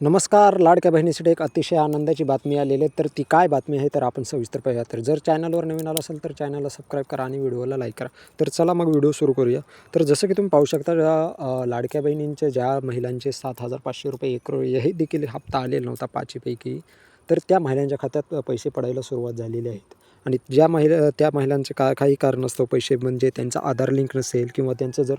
नमस्कार लाडक्या बहिणीसाठी एक अतिशय आनंदाची बातमी आलेली आहे. तर ती काय बातमी आहे तर आपण सविस्तर पाहूया. तर जर चॅनलवर नवीन आला असेल तर चॅनलला सबस्क्राईब करा आणि व्हिडिओला लाईक करा. तर चला मग व्हिडिओ सुरू करूया. तर जसं की तुम्ही पाहू शकता ज्या लाडक्या बहिणींच्या ज्या महिलांचे सात हजार पाचशे रुपये एक करोड हे देखील हप्ता आलेला नव्हता पाचपैकी तर त्या महिलांच्या खात्यात पैसे पडायला सुरुवात झालेली आहेत आणि ज्या महिला त्या महिलांचे का काही कारण असतं पैसे म्हणजे त्यांचा आधार लिंक नसेल किंवा त्यांचं जर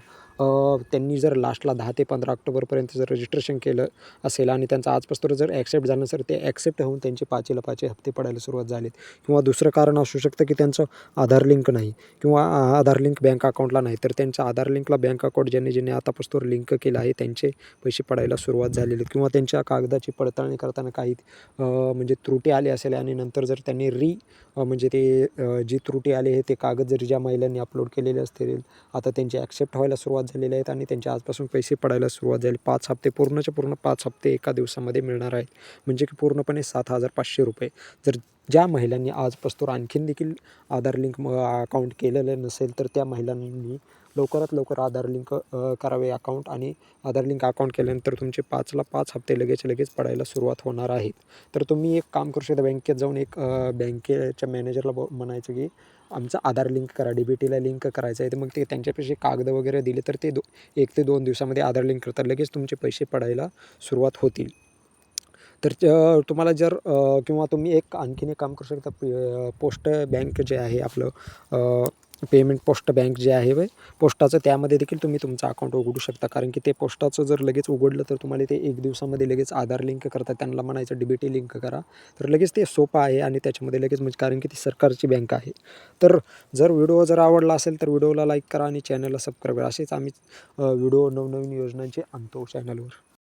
त्यांनी जर लास्टला दहा ते पंधरा ऑक्टोबरपर्यंत जर रजिस्ट्रेशन केलं असेल आणि त्यांचा आजपासून जर ॲक्सेप्ट झालं नसेल ते ॲक्सेप्ट होऊन त्यांचे पाचीला पाचे हप्ते पडायला सुरुवात झालीत. किंवा दुसरं कारण असू शकतं की त्यांचं आधार लिंक नाही किंवा आधार लिंक बँक अकाउंटला नाही तर त्यांच्या आधार लिंकला बँक अकाउंट ज्यांनी ज्यांनी आतापासून लिंक केलं आहे त्यांचे पैसे पडायला सुरुवात झालेली. किंवा त्यांच्या कागदाची पडताळणी करताना काही म्हणजे त्रुटी आली असेल आणि नंतर जर त्यांनी री म्हणजे ते जी त्रुटी आली आहे ते कागद जर ज्या महिलांनी अपलोड केलेले असतील आता त्यांचे ॲक्सेप्ट व्हायला सुरुवात झालेली आहेत आणि त्यांचे आजपासून पैसे पडायला सुरुवात झाली. पाच हप्ते पूर्णच्या पूर्ण पाच हप्ते एका दिवसामध्ये मिळणार आहेत. म्हणजे की पूर्णपणे सात हजार पाचशे रुपये. जर ज्या महिलांनी आजपासून आणखीन देखील आधार लिंक अकाउंट केलेलं नसेल तर त्या महिलांनी लवकरात लवकर आधार लिंक करावे अकाउंट आणि आधार लिंक अकाउंट केल्यानंतर तुमचे पाचला पाच हप्ते लगेच लगेच पडायला सुरुवात होणार आहेत. तर तुम्ही एक काम करू शकता बँकेत जाऊन एक बँकेच्या मॅनेजरला ब म्हणायचं की आमचं आधार लिंक करा डी बी टीला लिंक करायचं आहे. तर मग ते त्यांच्यापेक्षा कागद वगैरे दिले तर ते दो एक ते दोन दिवसामध्ये आधार लिंक करतात. लगेच तुमचे पैसे पडायला सुरुवात होतील. तर तुम्हाला जर किंवा तुम्ही एक आणखीन एक काम करू शकता प पोस्ट बँक जे आहे आपलं पेमेंट पोस्ट बँक जे आहे बे, पोस्टाचं त्यामध्ये देखील तुम्ही तुमचं अकाउंट उघडू शकता. कारण की ते पोस्टाचं जर लगेच उघडलं तर तुम्हाला ते एक दिवसामध्ये लगेच आधार लिंक करतात. त्यांना म्हणायचं डी बी टी लिंक करा. तर लगेच ते सोपं आहे आणि त्याच्यामध्ये लगेच म्हणजे कारण की ती सरकारची बँक आहे. तर जर व्हिडिओ जर आवडला असेल तर व्हिडिओला लाईक करा आणि चॅनलला सबस्क्राईब करा. असेच आम्ही व्हिडिओ नवनवीन योजनांचे आणतो चॅनलवर.